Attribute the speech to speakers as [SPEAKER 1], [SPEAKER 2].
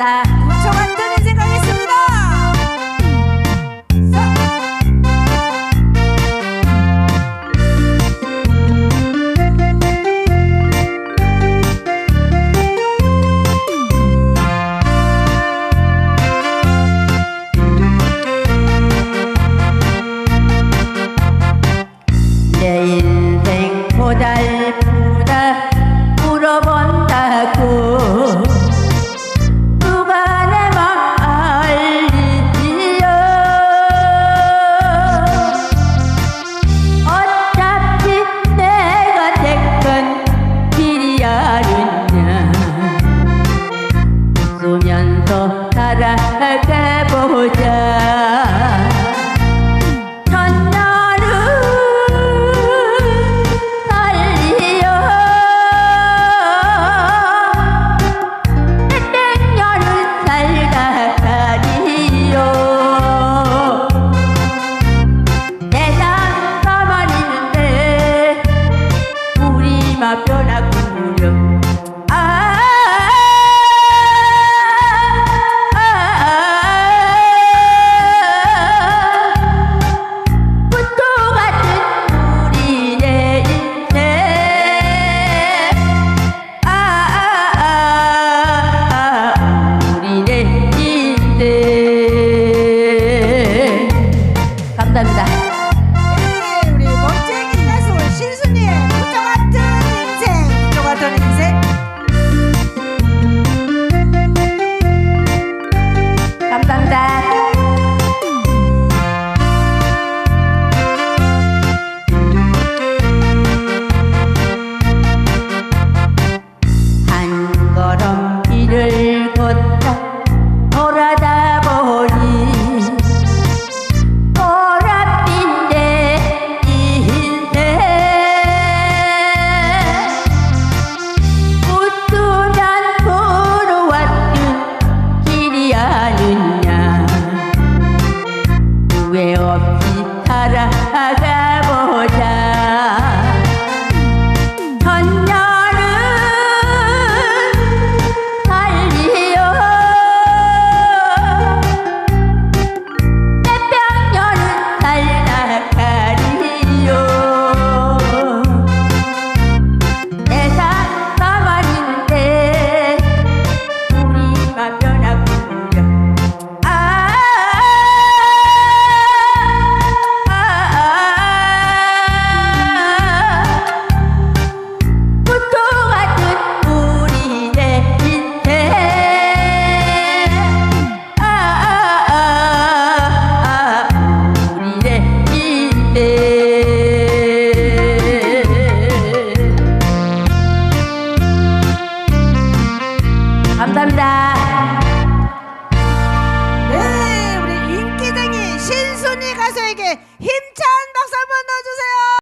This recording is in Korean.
[SPEAKER 1] 딱 더 살아가보자. 건너를 달리요 백백년을 살다가리요. 세상 가만히 있는데 우리만 변하고 原子 높이 따라가보자.